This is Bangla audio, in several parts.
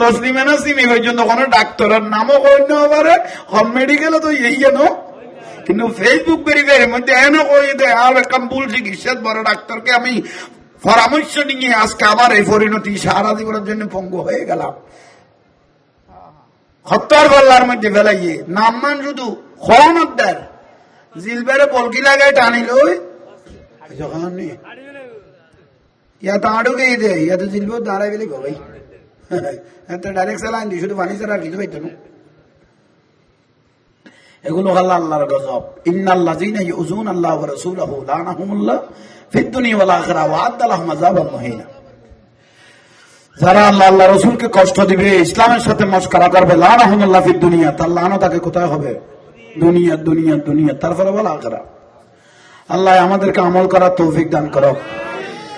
তসলিমে নাসিমি পর্যন্ত কোনো ডাক্তারের নামও কই না পারে হোম মেডিকেলে তো এই কেন কিন্তু ফেসবুক ভেরিফাইয়ের মধ্যে এন কই দে আর একটা ভুল চিকিৎসা বড় ডাক্তারকে আমি পরামর্শ নিয়ে আজকে আমার এই পরিণতি সারা জীবনের জন্য পঙ্গু হয়ে গেলাম। হত্যার গল্লার মধ্যে ফেলাইয়ে নামমান শুধু হনদ্দার জিলবারে বলকি লাগায় টানিল যখন ইয়া তো আড়ুকেই দে ইয়া তো জিলব দাঁড়াই বেলে ভাই এত ডাইরেক্ট চালান দি শুধু পানি ছাড়া কিছু পাইতো এগুলো আল্লাহ আল্লাহর গজব। ইন্নাল্লাযীনা ইউযুন আল্লাহ ওয়া রাসূলাহু লানাহুমুল্লাহ ফিদ দুনিয়া ওয়াল আখিরা ওয়া আদ্দা লাহুম মুহিনা। যারা আল্লাহ আল্লাহ রসুলকে কষ্ট দিবে, ইসলামের সাথে মস্করা করবে, লানাহুমুল্লাহ ফিদ দুনিয়া, তার লানা তাকে কোথায় হবে? দুনিয়া দুনিয়া দুনিয়া, তারপরে বলা আখরা আল্লাহ আমাদেরকে আমল করার তৌফিক দান করো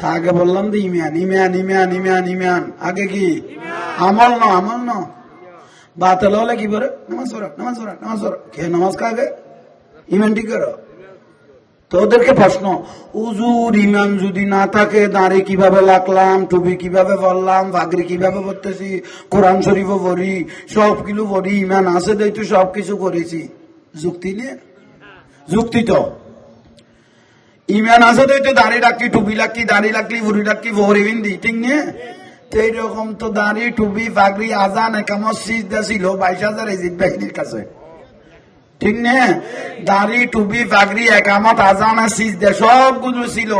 তা আগে বললাম যে ইমিয়ান ইমিয়ান ইমিয়ান ইমিয়ান ইমিয়ান। আগে কি? আমল ন আমল ন। বাতিল হলে কি করে নামাজ পড়ো নামাজ পড়ো নামাজ পড়ো। কে, নামাজ কাগে ইমান ঠিক করো। তো ওদেরকে প্রশ্ন উজুর ইমান যদি না থাকে, দাঁড়ে কীভাবে লাগলাম, টুপি কীভাবে পড়লাম ভাগরি কীভাবে পড়তেছি কোরআন শরীফও পড়ি, সব কিছু পড়ি, ইমান আছে দেই তো সব কিছু করেছি। যুক্তি নিয়ে? যুক্তি তো। ইমান আছে তো তো দাঁড়ি রাখি টুপি রাখি দাঁড়ি রাখলি ভুড়ি রাখি ভরি বিন্দি ঠিক নিয়ে এইরকম তো দাঁড়ি, টুপি ফাগরি আজান, একামত সিজদা ছিল বাইশ হাজার এজিদ বাহিনীর কাছে। ঠিক না? দাড়ি, টুপি, পাগড়ি, একামত, আজান আর সিজদা সবগুলো ছিল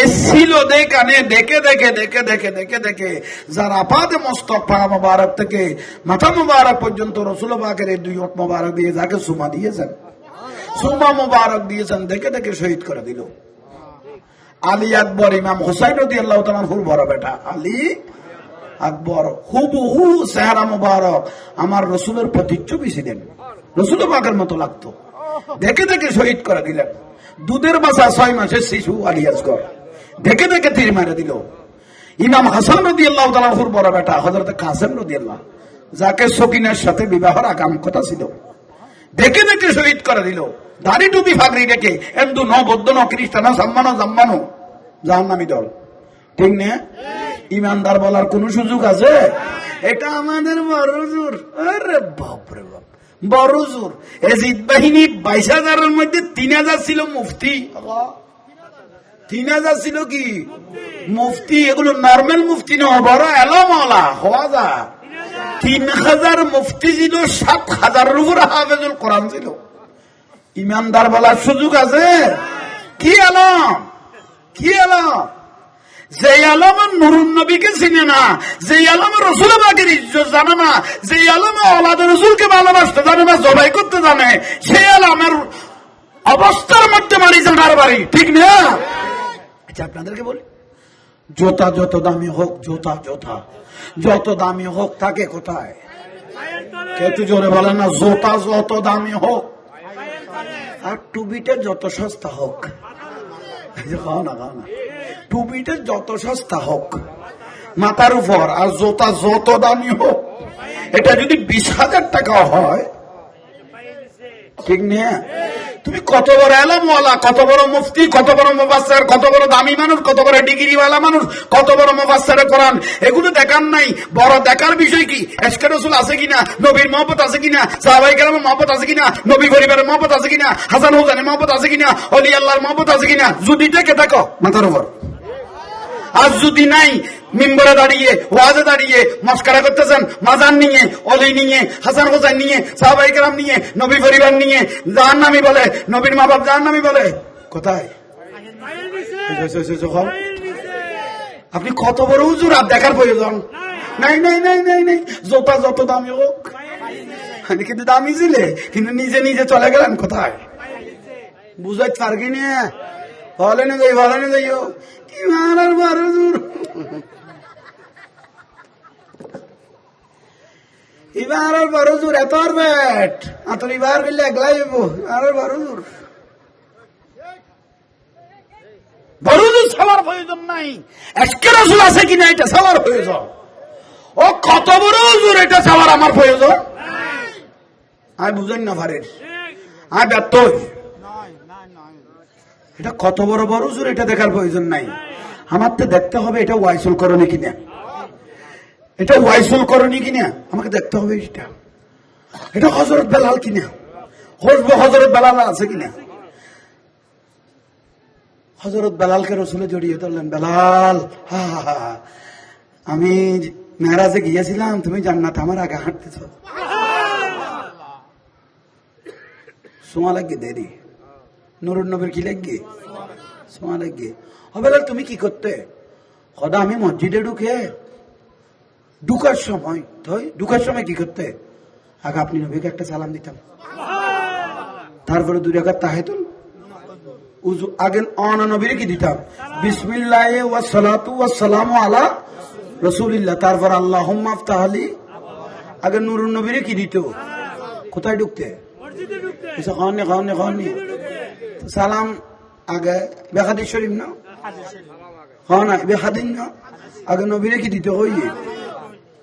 এ ছিল দেখানে দেখে দেখে দেখে দেখে দেখে দেখে। যার আপাদে মস্তক পা মোবারক থেকে, মাথা মোবারক পর্যন্ত রসুল পাকের এই দুই মোবারক দিয়ে, যাকে সুমা দিয়েছেন। সুমা মোবারক দিয়েছেন, দেখে দেখে শহীদ করে দিল। আলী আকবর, ইমাম হোসাইন রদি আল্লাহ তালাহুর বড় বেটা। আলী আকবর, হুবহু চেহারা মুবারক। আমার রসুলের প্রতিচ্ছবি ছিলেন। রসুল পাকের মতো লাগতো। দেখে দেখে শহীদ করে দিলেন। দুধের বাসা ছয় মাসের শিশু আলী আসগর। দেখে দেখে তীর মারে দিল। ইমাম হাসান রদি আল্লাহ তালাহুর বড় বেটা হজরত কাসেম রদি আল্লাহ যাকে সকিনের সাথে বিবাহর আগাম কথা ছিল। দেখে দেখে শহীদ করে দিল। দাড়ি টুপি ফাগরি রেখে এন্দু ন বৌদ্ধ ন খ্রিস্টান সাম্মানো, জাম্মানো। জাহান্নামি দল। ঠিক না? ইমানদার বলার কোন সুযোগ আছে? এটা আমাদের বড় জোর। আরে বাপ। বাহিনী বাইশ হাজারের মধ্যে তিন হাজার ছিল মুফতি। তিন হাজার ছিল কি? মুফতি। এগুলো নর্মাল মুফতি নয়, বড় এলামলা, হওয়া যা তিন হাজার মুফতি ছিল, সাত হাজারের উপর হাফেজুল কোরআন ছিল। ইমানদার বলার সুযোগ আছে? কি আলম? কি আলম? যে আলম নুরুন নবীকে চিনে না যে আলম রসুল বাকের ইজ্জত জানে না যে আলম আলাদ রসুলকে ভালোবাসতে জানে না, জবাই করতে জানে, সেই আলমের অবস্থার মধ্যে জানার বাড়ি ঠিক না? আচ্ছা আপনাদেরকে বলি, জোতা যত দামি হোক, জোতা জোতা যত দামি হোক, থাকে কোথায়? কেতু জোরে বলে না, জোতা যত দামি হোক। আর টুবিটা যত সস্তা হোক। খাও না না। টুপিটা যত সস্তা হোক, মাথার উপর আর জোতা যত দামি হোক, এটা যদি বিশ হাজার টাকা হয়, ঠিক নিয়ে? তুমি কত বড় এলামওয়ালা, কত বড় মুফতি, কত বড় মুফাসসার, কত বড় দামি মানুষ, কত বড় ডিগ্রিওয়ালা মানুষ, কত বড় মুফাসসারে কোরআন? এগুলো দেখার নাই। বড় দেখার বিষয় কি? এসকে রসুল আছে কিনা? নবীর মহব্বত আছে কিনা? সাহাবাই কেরামের মহব্বত আছে কিনা? নবী পরিবারের মহব্বত আছে কিনা? হাসান হুসানের মহব্বত আছে কিনা? অলি আল্লাহর মহব্বত আছে কিনা? যদি দেখে থাকো মাথার উপর। আর যদি নাই মিম্বরে দাঁড়িয়ে, ওয়াজে দাঁড়িয়ে, মস্কারা করতেছেন মাজান নিয়ে, অলি নিয়ে, হাসান হোসেন নিয়ে, সাহাবাই কেরাম নিয়ে, নবী পরিবার নিয়ে। জাহান নামি বলে। নবীর মা বাপ জাহান নামি বলে কোথায় আপনি কত বড় উজুর আর দেখার প্রয়োজন? নাই নাই নাই নাই নাই। জোতা যত দামি হোক। কিন্তু দামি ছিলে, কিন্তু নিজে নিজে চলে গেলেন কোথায়? বুঝাইতে পারবি না বলে না যাই যাইও। ইমান আর বড় দূর এবার আর বড় দূর এত আর বেট আতর এবার গেলে একলাই যাব আর বড় দূর বড় সবার প্রয়োজন নাই। আজকে রসুল আছে কিনা এটা সবার প্রয়োজন। ও, কত বড় হুজুর এটা সবার আমার প্রয়োজন? আমি বুঝেন না পারেন আমি ব্যর্থ এটা কত বড় বড় হুজুর এটা দেখার প্রয়োজন নাই। আমার তো দেখতে হবে এটা ওয়াইসুল করণে কিনা। এটা ওয়াইসুল করনি কিনা? আমাকে দেখতে হবে এটা। এটা হজরত বেলাল কিনা? হসবো হজরত বেলাল আছে কিনা? হজরত বেলালকে রসুলে জড়িয়ে ধরলেন, বেলাল, হা হা। আমি মেহরাজে গিয়েছিলাম, তুমি জান্নাত আমার আগে হাঁটতেছ। সোমা লাগে দেরি। নুরুন নবীর কি লাগবে? সোমা লাগে ও বেলাল তুমি কি করতে? কদা আমি মসজিদে ঢুকে ঢুকার সময় ঢুকার সময় কি করতে? আগে আপনি নবীকে একটা সালাম দিতাম তারপরে দুই রাখার তাহেতুল উজু আগে অন নবীরে কি দিতাম? বিসমিল্লাহ ওয়া সালাতু ওয়া সালামু আলা রাসূলিল্লাহ। তারপর আল্লাহুম্মা আফতাহলি। আগে নুরুন নবীরে কি দিত? কোথায় ঢুকতে? খাওয়ানি খাওয়ানি সালাম আগে বেখাদি শরীফ না? হ্যাঁ না বেখাদিন না? আগে নবীরে কি দিতে? হই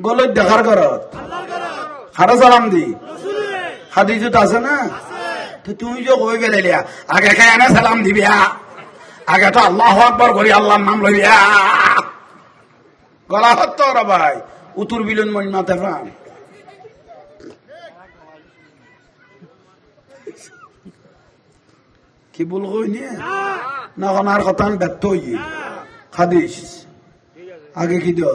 গলত দেখার করত হারা সালাম দি হাদিজত আছে না তুমি যে কই গেলে আগে কে এনে সালাম দিবিয়া আগে তো আল্লাহ আকবর করি আল্লাহর নাম লইবিয়া গলা ওরা ভাই উতুর বিলন মহিমাতে প্রাণ কি বল কই নিয়ে না কথা ব্যর্থ হইয়ে খাদিস আগে কি দিও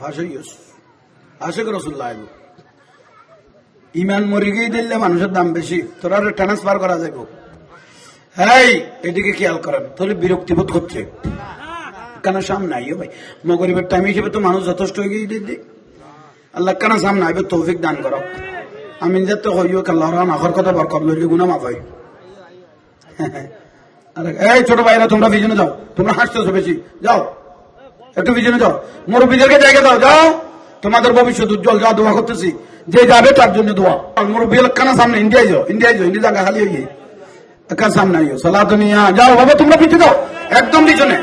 ফাঁসইস আশেক রসুল্লাহ ইমান মরি গিয়ে দিলে মানুষের দাম বেশি, তোরা ট্রান্সফার করা যাইব। এই, এদিকে খেয়াল করেন, তাহলে বিরক্তিবোধ করছে। কেন সামনে আইও ভাই, মগরিবের টাইম হিসেবে তো মানুষ যথেষ্ট হয়ে গিয়ে দিদি। আল্লাহ কেন সামনে আইবে, তৌফিক দান করো আমি নিজের তো হইও আল্লাহ রহমান আখর কথা বরকত লইলে গুনা মাফ হয়। এই ছোট ভাইরা, তোমরা পিছনে যাও, তোমরা হাসতেছো বেশি, যাও। একটু পিছনে যাও। মুরব্বীদেরকে জায়গা দাও, যাও। তোমাদের ভবিষ্যৎ উজ্জ্বল যাও দোয়া করতেছি। যে যাবে তার জন্য দোয়া। আর মুরব্বী কানা সামনে, ইন্ডিয়ায় যাও ইন্ডিয়ায় যাও ইন্ডিয়া জায়গা খালি হয়ে একা সামনে আইও, সালা দুনিয়া। যাও, বাবা, তোমরা পিছিয়ে যাও। একদম পিছনে।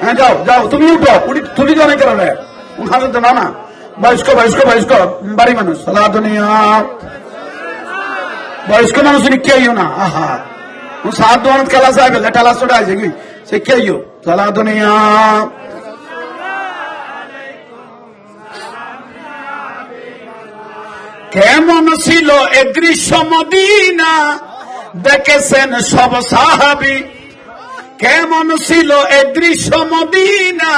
হ্যাঁ যাও যাও। তুমি উঠো, উঠি তুলি যাও নাকি রে উঠাতে তো, না না। বয়স্ক বয়স্ক বয়স্ক, বাড়ি মানুষ। সালা দুনিয়া। বয়স্ক মানুষ লিখে আইও না। আহা। ও সাত দোয়ান খেলা সাহেব লেটালা সোডা আছে কি? সে কে আইও সালা দুনিয়া। কেমন ছিল এ দৃশ্য মদিনা। দেখেছেন সব সাহাবি। কেমন ছিল এ দৃশ্য মদিনা।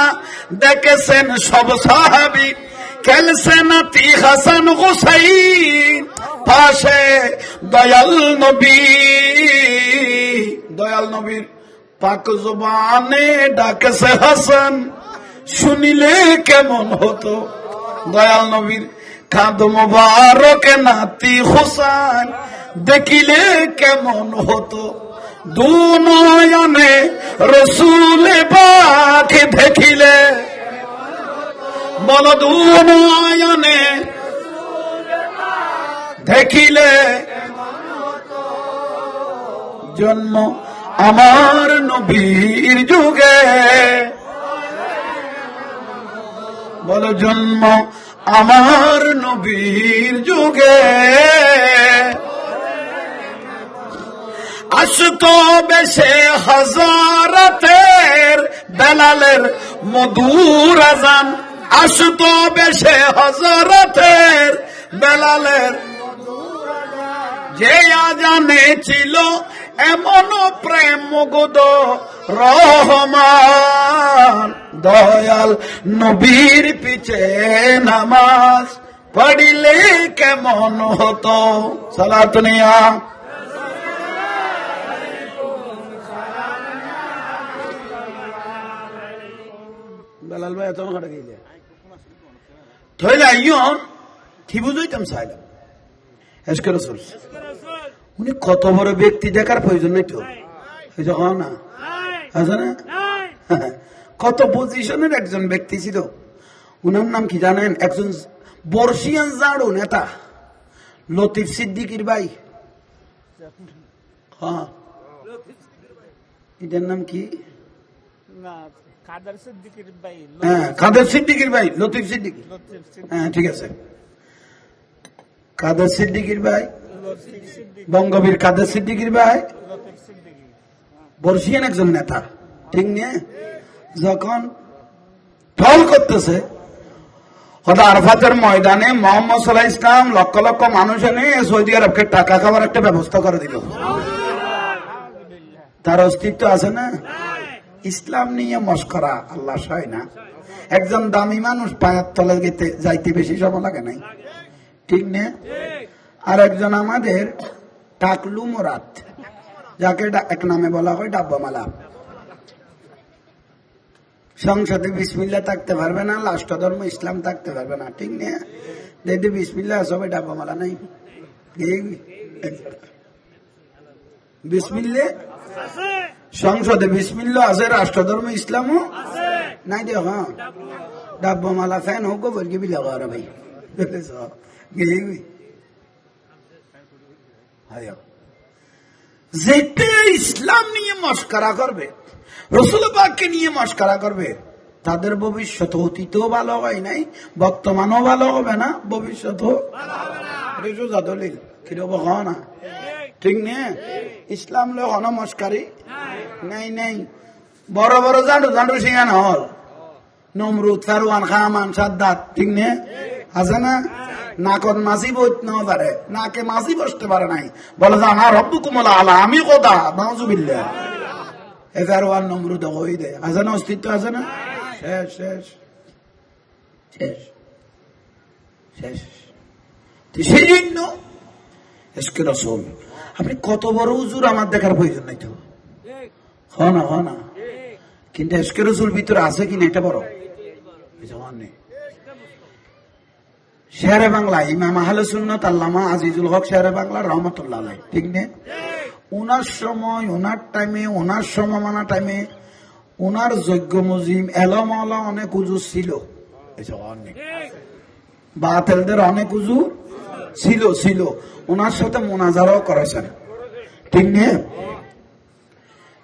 দেখেছেন সব সাহাবি। খেলছে নাতি হাসান হুসাইন। পাশে দয়াল নবী। দয়াল নবীর পাক জবানে ডাকেছে হাসান। শুনিলে কেমন হতো? দয়াল নবীর কাঁদ মোবারক নাতি হুসান দেখিলে কেমন হতো? দু নয়নে রসুল পাক দেখিলে। বল দু নয়নে দেখিলে জন্ম আমার নবীর যুগে। বল জন্ম আমার নবীর যুগে। আসতো বেশে হাজারাতের বেলালের মধুর আজান। আসতো বেশে হাজারাতের বেলালের যে আজানে ছিল এমন প্রেম মুগ্ধ রহমান, দয়াল নবীর পিছে নামাজ পড়িলে কেমন হতো? সালাতুনিয়া উনি কত বড় ব্যক্তি দেখার প্রয়োজন নাই তো? না আছে না কত পজিশনের একজন ব্যক্তি ছিল? উনার নাম কি জানেন? একজন বর্ষিয়ান জাড়ো নেতা। লতিফ সিদ্দিকির ভাই। হ্যাঁ। এটার নাম কি? কাদার সিদ্দিকির ভাই। হ্যাঁ কাদের সিদ্দিকির ভাই লতিফ সিদ্দিকি। হ্যাঁ ঠিক আছে। কাদের সিদ্দিকির ভাই। বঙ্গবীর কাদের সিদ্দিকির ভাই। বর্ষিয়ান একজন নেতা ঠিক নিয়ে যখন টল করতেছে হঠাৎ আরফাতের ময়দানে মোহাম্মদ সাল্লাহ ইসলাম লক্ষ লক্ষ মানুষ এনে সৌদি আরবকে টাকা খাওয়ার একটা ব্যবস্থা করে দিল। তার অস্তিত্ব আছে না? ইসলাম নিয়ে মস্করা আল্লাহ সয় না। একজন দামি মানুষ পায়ের তলে গেতে যাইতে বেশি সময় লাগে নাই। ঠিক না? আর একজন আমাদের টাকলু মোরাত যাকে এক নামে বলা হয় ডাব্বামালা। সংসদে বিসমিল্লা থাকতে পারবে না লাস্ট ধর্ম, ইসলাম থাকতে পারবে না, ঠিক না? যদি বিসমিল্লা সবাই ডাব্বামালা নাই। বিসমিল্লে? সংসদে বিসমিল্লা আছে রাষ্ট্রধর্ম ইসলামও নাই হ্যাঁ। ডাব্বামালা ফ্যান হোক বিলা করা ভাই? গেই যেটা ইসলাম নিয়ে মস্কারা করবে, রসুল পাককে নিয়ে মস্কারা করবে, তাদের ভবিষ্যৎ অতীতও ভালো হয় নাই, বর্তমানও ভালো হবে না না। ঠিক নে? ইসলাম লো হন মস্কারি? নাই নাই। বড় বড় জাঁডু জাঁডু সিঙ্গান হল। নমরুদ, ফারুয়ান, খামান, সাদ্দাত, ঠিক নে? আছে না? নাকত মাসি বইত না পারে নাকে মাসি বসতে পারে নাই। বলে যে আমার রব্বু কুমলা আলা আমি কোথা নাউজুবিল্লাহ এ ফারুয়ান নমরুদ হই দে আছে না অস্তিত্ব আছে না? শেষ শেষ শেষ শেষ। সেই জন্য আপনি কত বড় উজুর আমার দেখার প্রয়োজন নাই তো? হ না হ না। কিন্তু এসকে রসুল ভিতরে আছে কিনা এটা বড়? জবান নেই। শেরে বাংলা, ইমাম আহলে সুন্নত, আল্লামা আজিজুল হক শেরে বাংলা, রহমতুল্লাহ ঠিক নেই ওনার সময় ওনার টাইমে ওনার সমমানা টাইমে ওনার যজ্ঞ মুজিম, এলমালা অনেক উজু ছিল। বাতেলদের অনেক উজু ছিল ছিল। ওনার সাথে মোনাজারাও করেছেন। ঠিক নিয়ে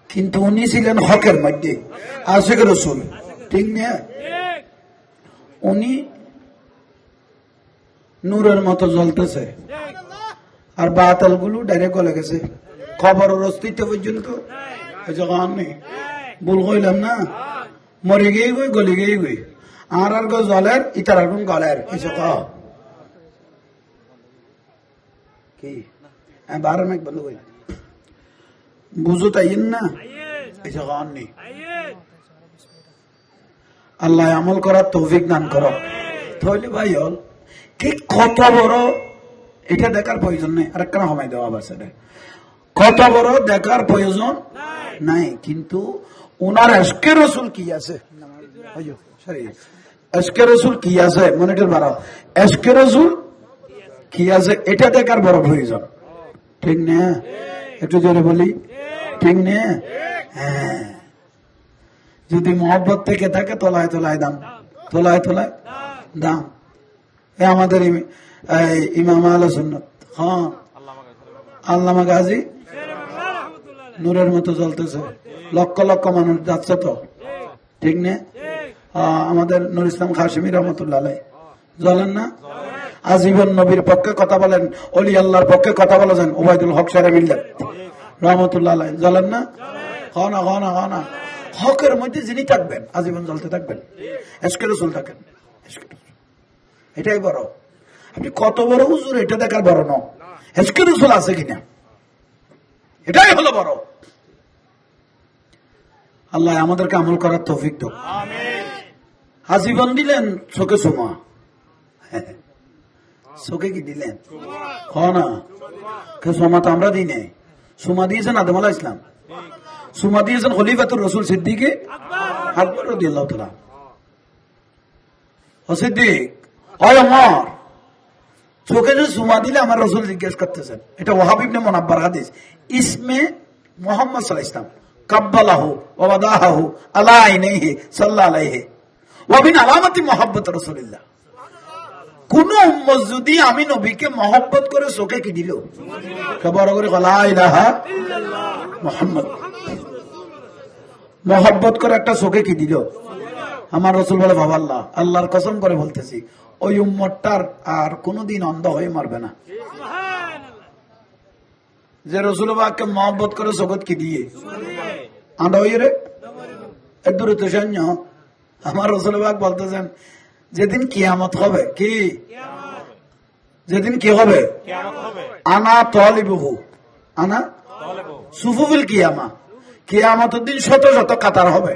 কিন্তু উনি ছিলেন হকের মধ্যে। আশেখ রসুল, ঠিক নিয়ে উনি নূরের মতো জ্বলতেছে। আর বাতালগুলো ডাইরেক্ট গলে গেছে। খবর অস্তিত্ব পর্যন্ত। ভুল কইলাম না? মরে গিয়ে গই, গলি গিয়ে গই। আর আর গো জলের ইতার আগুন গলের। কিছু ক? হ্যাঁ বারো মেঘ বন্ধ কই বুঝো তাই না? এই জগান নেই আল্লাহ আমল করার তৌফিক দান করো। তাহলে ভাই হল ঠিক কত বড়? এটা দেখার প্রয়োজন নেই। আর একটা সময় দেওয়া আবার সেটা? কত বড় দেখার প্রয়োজন নাই। কিন্তু ওনার এসকে রসুল কি আছে? আইয়ো, sorry। এসকে রসুল কি আছে? মনিটর বাড়াও এসকে রসুল কি আছে? এটা দেখার বড় প্রয়োজন। ঠিক না? একটু জোরে বলি। ঠিক না? হ্যাঁ। যদি মহব্বত থেকে থাকে তোলায় তোলায় দাম। তোলায় তোলায় দাম। আমাদের ইমাম আলো সুন্নত। হ্যাঁ। আল্লামা গাজী নূরের মতো জ্বলতেছে। লক্ষ লক্ষ মানুষ যাচ্ছে তো। ঠিক না? আমাদের নুর ইসলাম খাসিমি রহমতুল্লাহ। জ্বলেন না? আজীবন নবীর পক্ষে কথা বলেন, অলি আল্লাহর পক্ষে কথা বলেছেন ওবায়দুল হক সাহেব মিল্লাত। রহমতুল্লাহ। জ্বলেন না? হ না হ না হ না। হকের মধ্যে যিনি থাকবেন, আজীবন জ্বলতে থাকবেন। এসকে রসুল থাকেন। এটাই বড়। আপনি কত বড় হুজুর এটা দেখার বড় ন এসকে রসুল আছে কিনা? এটাই হলো বড়। আল্লাহ আমাদেরকে আমল করার তৌফিক তো আজীবন দিলেন চোখে সোমা চোখে কি দিলেন? হ না। কে সোমা তো আমরা দিই নাই। সোমা দিয়েছেন আদম আলাহ ইসলাম সোমা দিয়েছেন খলিফাতুর রসুল সিদ্দিকে। আকবর রাদিয়াল্লাহু তাআলা। ও সিদ্দিক হয় আমার। চোখে সুমা দিলে আমার রসুল জিজ্ঞেস করতেছেন, এটা ওহাব ইবনে মোনাব্বার হাদিস। ইসমে মোহাম্মদ সাল্লাহ ইসলাম কাব্বালাহু ওয়াদাহাহু আলা আইনাইহি সাল্লাল্লাহু আলাইহি ওয়া মিন আলামাতি মুহাব্বত রাসূলিল্লাহ। কোন উম্মত যদি আমি নবীকে মহব্বত করে চোখে কি দিল? বড় করে মুহাম্মদ। মহব্বত করে একটা চোখে কি দিল? আমার রসুল বলে, বাবা আল্লাহ, আল্লাহর কসম করে বলতেছি ওই উম্মতটার আর কোনোদিন অন্ধ হয়ে মারবে না। যে রসুল বাগকে মহব্বত করে জগৎ কি দিয়ে? আন্ডা হয়ে রে। একদূর সৈন্য, আমার রসুল বাগ বলতেছেন, যেদিন কিয়ামত হবে, কি? যেদিন কি হবে? আনা তলিবহু। আনা সুফুফিল কিয়ামা। কিয়ামতের দিন শত শত কাতার হবে।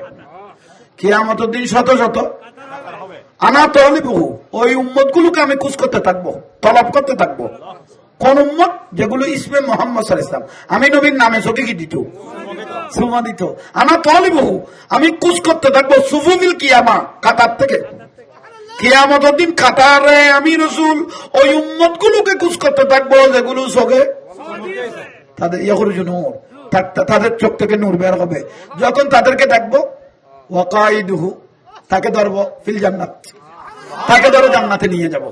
কিয়ামতের দিন শত শত আনা তলিবহু ওই উম্মত গুলোকে আমি কুচ করতে থাকব, তলব করতে থাকব। কোন উম্মত? যেগুলো ইসমে মোহাম্মদ সাল আমি নবীর নামে কি দিত সুমা দিত। আনা তলিবহু আমি কুচ করতে থাকব সুফুফিল কিয়ামা, কাতার থেকে। কিয়ামতের দিন কাতারে আমি রসুল, ওই উম্মত গুলোকে কুচ করতে থাকব যেগুলো চোখে তাদের ইয়ে নূর। তা- তা- তাদের চোখ থেকে নূর বের হবে। যখন তাদেরকে দেখব, ওয়াকাইদুহু তাকে ধরবো ফিল জান্নাত। তাকে ধরো জান্নাতে নিয়ে যাব।